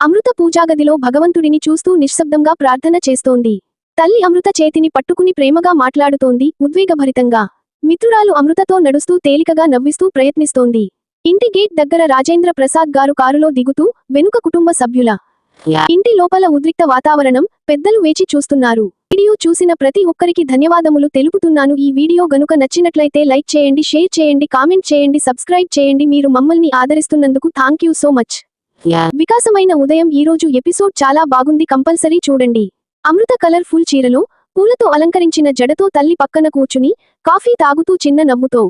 అమృత పూజాగదిలో భగవంతుడిని చూస్తూ నిశ్శబ్దంగా ప్రార్థన చేస్తోంది. తల్లి అమృత చేతిని పట్టుకుని ప్రేమగా మాట్లాడుతోంది ఉద్వేగభరితంగా. మిత్రురాలు అమృతతో నడుస్తూ తేలికగా నవ్విస్తూ ప్రయత్నిస్తోంది. ఇంటి గేట్ దగ్గర రాజేంద్ర ప్రసాద్ గారు కారులో దిగుతూ వెనుక కుటుంబ సభ్యుల ఇంటి లోపల ఉద్రిక్త వాతావరణం పెద్దలు వేచి చూస్తున్నారు. వీడియో చూసిన ప్రతి ఒక్కరికి ధన్యవాదములు తెలుపుతున్నాను. ఈ వీడియో గనుక నచ్చినట్లయితే లైక్ చేయండి షేర్ చేయండి కామెంట్ చేయండి సబ్స్క్రైబ్ చేయండి. మీరు మమ్మల్ని ఆదరిస్తున్నందుకు యూ సో మచ్. వికాసమైన ఉదయం ఈ రోజు ఎపిసోడ్ చాలా బాగుంది. కంపల్సరీ చూడండి. అమృత కలర్ ఫుల్ చీరలో పూలతో అలంకరించిన జడతో తల్లి పక్కన కూర్చుని కాఫీ తాగుతూ చిన్న నవ్వుతో.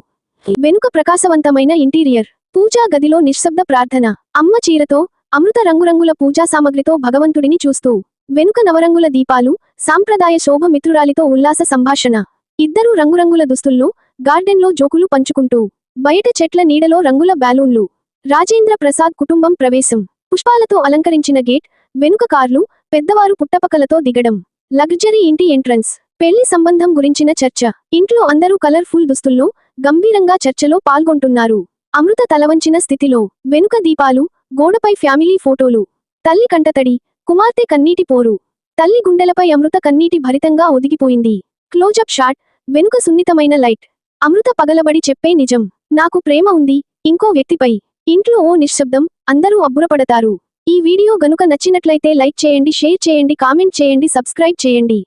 వెనుక ప్రకాశవంతమైన ఇంటీరియర్ పూజా గదిలో నిశ్శబ్ద ప్రార్థన. అమ్మ చీరతో అమృత రంగురంగుల పూజా సామగ్రితో భగవంతుడిని చూస్తూ. వెనుక నవరంగుల దీపాలు సాంప్రదాయ శోభ మిత్రురాలితో ఉల్లాస సంభాషణ. ఇద్దరూ రంగురంగుల దుస్తుల్లో గార్డెన్లో జోకులు పంచుకుంటూ. బయట చెట్ల నీడలో రంగుల బ్యాలూన్లు. రాజేంద్ర ప్రసాద్ కుటుంబం ప్రవేశం. పుష్పాలతో అలంకరించిన గేట్ వెనుక కార్లు పెద్దవారు పుట్టపకలతో దిగడం. లగ్జరీ ఇంటి ఎంట్రన్స్. పెళ్ళి సంబంధం గురించిన చర్చ. ఇంట్లో అందరూ కలర్ఫుల్ దుస్తుల్లో గంభీరంగా చర్చలో పాల్గొంటున్నారు. అమృత తలవంచిన స్థితిలో వెనుక దీపాలు గోడపై ఫ్యామిలీ ఫోటోలు. తల్లి కంటతడి కుమార్తె కన్నీటి పోరు. తల్లి గుండెలపై అమృత కన్నీటి భరితంగా ఒదిగిపోయింది. క్లోజప్ షాట్ వెనుక సున్నితమైన లైట్. అమృత పగలబడి చెప్పే నిజం. నాకు ప్రేమ ఉంది ఇంకో వ్యక్తిపై. ఇంట్లో ఓ నిశ్శబ్దం అందరూ అబ్బురపడతారు. ఈ వీడియో గనుక నచ్చినట్లయితే లైక్ చేయండి షేర్ చేయండి కామెంట్ చేయండి సబ్స్క్రైబ్ చేయండి.